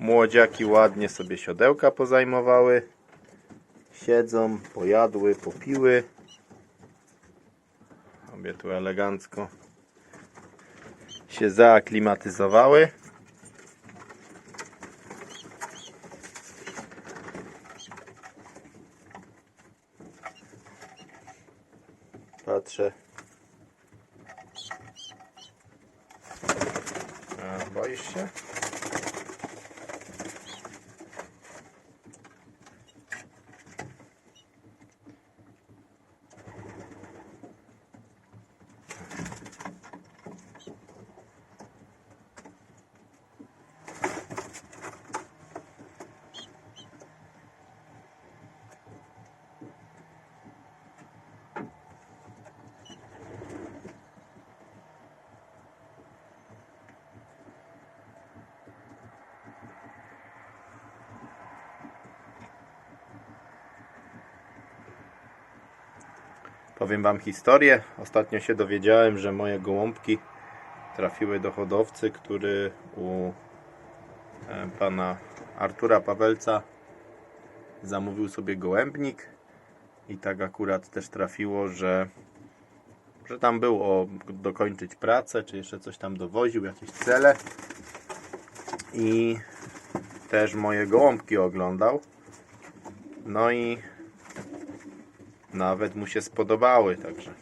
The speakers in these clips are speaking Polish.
Młodziaki ładnie sobie siodełka pozajmowały. Siedzą, pojadły, popiły. Obie tu elegancko się zaaklimatyzowały. Patrzę. A, boisz się? Powiem Wam historię. Ostatnio się dowiedziałem, że moje gołąbki trafiły do hodowcy, który u e, pana Artura Pawelca zamówił sobie gołębnik i tak akurat też trafiło, że, że tam był o dokończyć pracę, czy jeszcze coś tam dowoził, jakieś cele i też moje gołąbki oglądał. No i nawet mu się spodobały, także.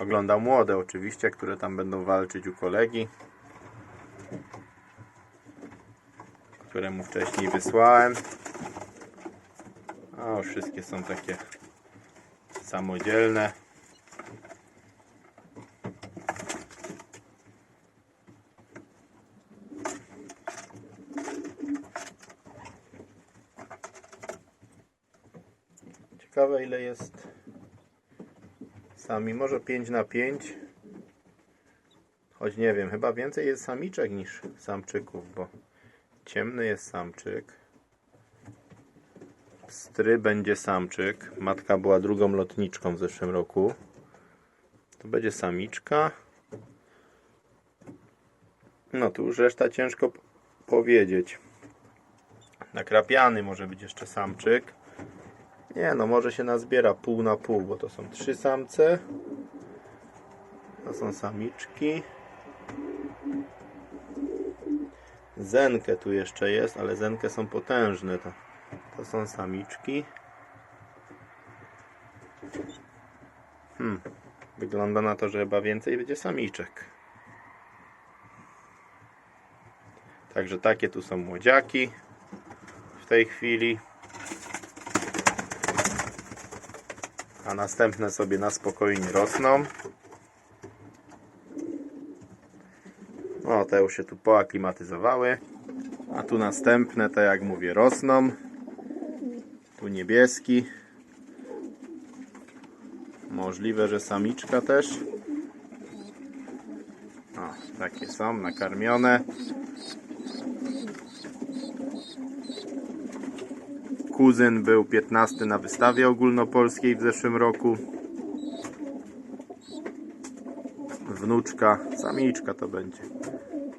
Oglądał młode oczywiście, które tam będą walczyć u kolegi. Które mu wcześniej wysłałem. A wszystkie są takie samodzielne. Ciekawe ile jest sami, może 5 na 5 choć nie wiem, chyba więcej jest samiczek niż samczyków, bo ciemny jest samczyk. Stry będzie samczyk. Matka była drugą lotniczką w zeszłym roku. To będzie samiczka. No tu już reszta ciężko powiedzieć. Nakrapiany może być jeszcze samczyk nie no, może się nazbiera pół na pół, bo to są trzy samce. To są samiczki. Zenkę tu jeszcze jest, ale zenkę są potężne. To, to są samiczki. Hmm. Wygląda na to, że chyba więcej będzie samiczek. Także takie tu są młodziaki w tej chwili. A następne sobie na spokojnie rosną. O, te już się tu poaklimatyzowały. A tu następne, tak jak mówię, rosną. Tu niebieski. Możliwe, że samiczka też. O, takie są, nakarmione. Kuzyn był 15 na wystawie ogólnopolskiej w zeszłym roku. Wnuczka, samiczka to będzie.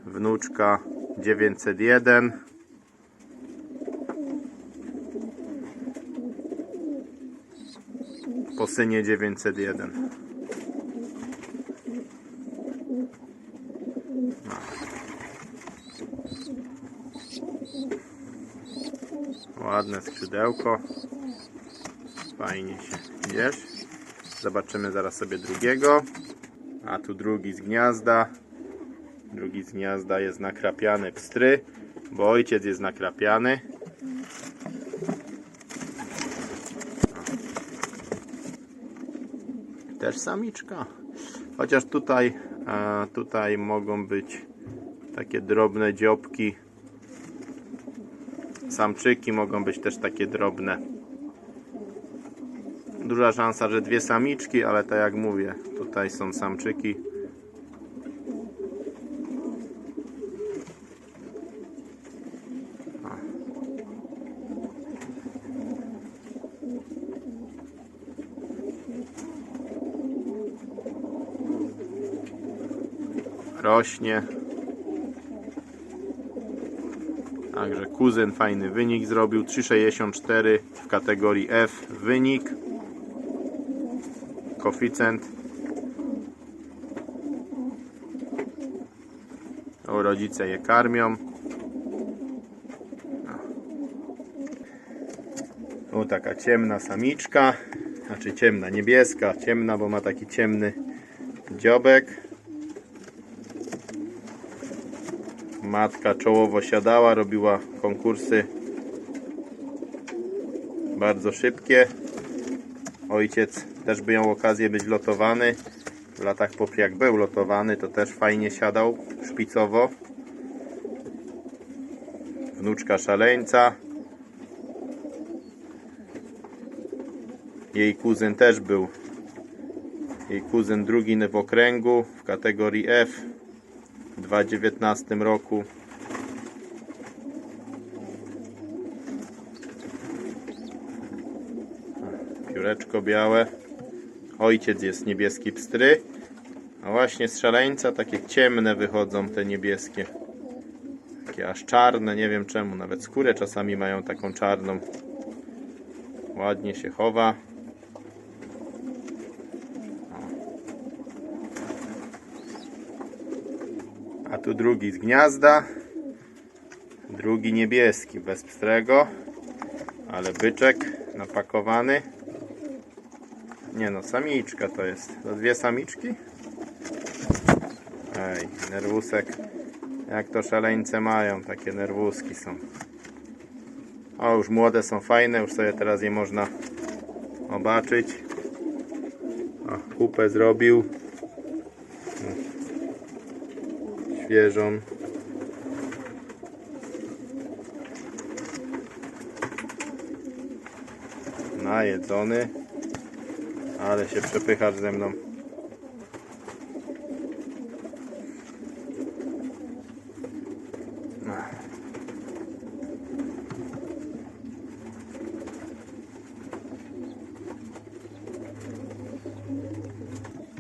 Wnuczka 901. Po synie 901. Ładne skrzydełko. Fajnie się wiesz. Zobaczymy zaraz sobie drugiego. A tu drugi z gniazda. Drugi z gniazda jest nakrapiany pstry, bo ojciec jest nakrapiany. Też samiczka. Chociaż tutaj, tutaj mogą być takie drobne dziobki Samczyki mogą być też takie drobne. Duża szansa, że dwie samiczki, ale tak jak mówię, tutaj są samczyki. rośnie kuzyn fajny wynik zrobił 3,64 w kategorii F wynik. Koeficjent. O, rodzice je karmią. O, taka ciemna samiczka. Znaczy ciemna, niebieska, ciemna, bo ma taki ciemny dziobek. Matka czołowo siadała, robiła konkursy bardzo szybkie. Ojciec też by miał okazję być lotowany. W latach pop jak był lotowany, to też fajnie siadał szpicowo. Wnuczka szaleńca. Jej kuzyn też był. Jej kuzyn drugi w okręgu w kategorii F 2019 roku. Pióreczko białe. Ojciec jest niebieski pstry. A właśnie z szaleńca takie ciemne wychodzą te niebieskie. Takie aż czarne, nie wiem czemu. Nawet skórę czasami mają taką czarną. Ładnie się chowa. Tu drugi z gniazda. Drugi niebieski, bez pstrego. Ale byczek napakowany. Nie no, samiczka to jest. To dwie samiczki? Ej, nerwusek. Jak to szaleńce mają, takie nerwuski są. O, już młode są fajne, już sobie teraz je można obaczyć. O, kupę zrobił. Świeżą. Najedzony. Ale się przepychasz ze mną.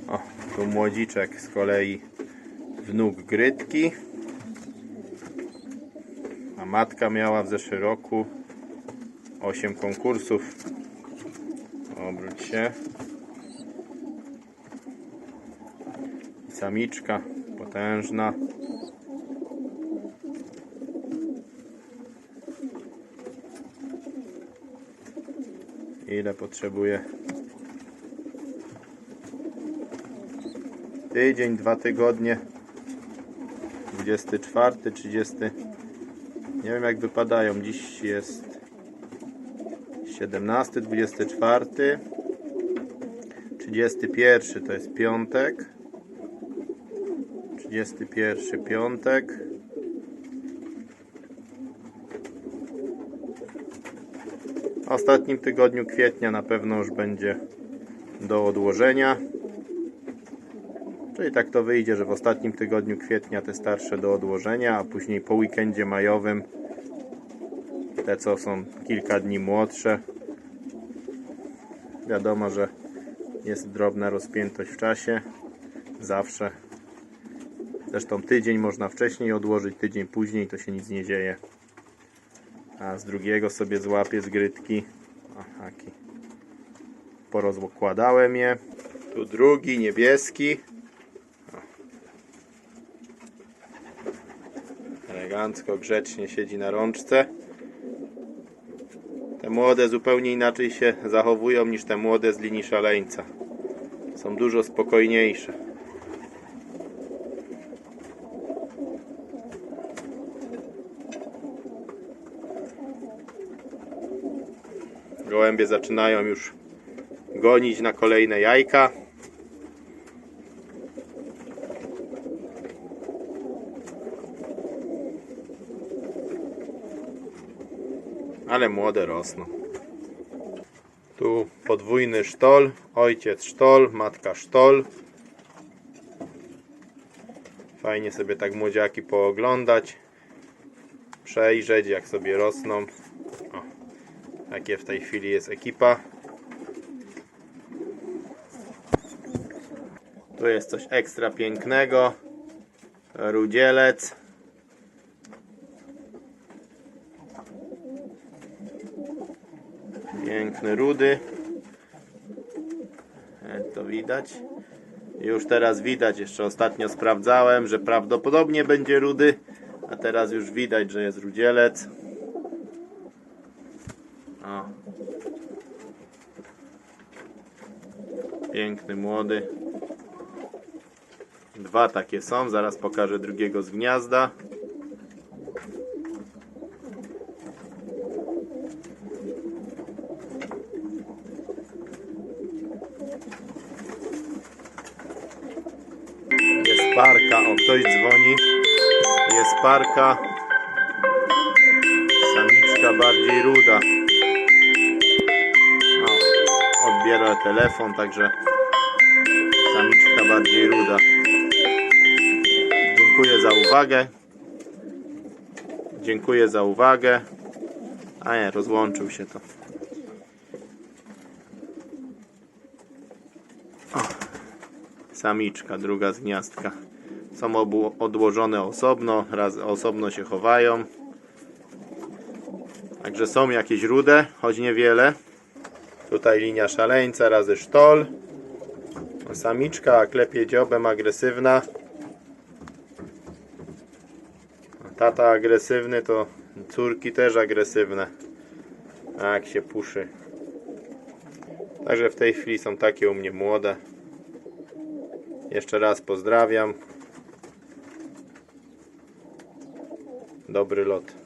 O, tu młodziczek z kolei wnuk Grytki. A matka miała w zeszłym roku 8 konkursów. Obróć się. Samiczka potężna. Ile potrzebuje? Tydzień, dwa tygodnie. 24, 30. Nie wiem jak wypadają. Dziś jest 17, 24. 31 to jest piątek. 31 piątek. Ostatnim tygodniu kwietnia na pewno już będzie do odłożenia. Czyli tak to wyjdzie, że w ostatnim tygodniu kwietnia te starsze do odłożenia, a później po weekendzie majowym te co są kilka dni młodsze. Wiadomo, że jest drobna rozpiętość w czasie. Zawsze. Zresztą tydzień można wcześniej odłożyć, tydzień później to się nic nie dzieje. A z drugiego sobie złapię z grytki. Taki. Porozkładałem je. Tu drugi, niebieski. Elegancko, grzecznie siedzi na rączce. Te młode zupełnie inaczej się zachowują niż te młode z linii szaleńca. Są dużo spokojniejsze. Gołębie zaczynają już gonić na kolejne jajka. Ale młode rosną. Tu podwójny sztol, ojciec sztol, matka sztol. Fajnie sobie tak młodziaki pooglądać, przejrzeć jak sobie rosną. O, jakie w tej chwili jest ekipa. Tu jest coś ekstra pięknego. Rudzielec. Piękny rudy. E, To widać. Już teraz widać, jeszcze ostatnio sprawdzałem, że prawdopodobnie będzie rudy, a teraz już widać, że jest rudzielec. O. Piękny, młody. Dwa takie są, zaraz pokażę drugiego z gniazda. Jest parka, o ktoś dzwoni. Jest parka. Samiczka bardziej ruda. O, odbiera telefon, także samiczka bardziej ruda. Dziękuję za uwagę. Dziękuję za uwagę. A nie, rozłączył się to. Samiczka, druga z gniazdka. Są obu odłożone osobno, raz osobno się chowają. Także są jakieś rude, choć niewiele. Tutaj linia szaleńca razy sztol. Samiczka klepie dziobem agresywna. Tata agresywny to córki też agresywne. A jak się puszy. Także w tej chwili są takie u mnie młode. Jeszcze raz pozdrawiam. Dobry lot.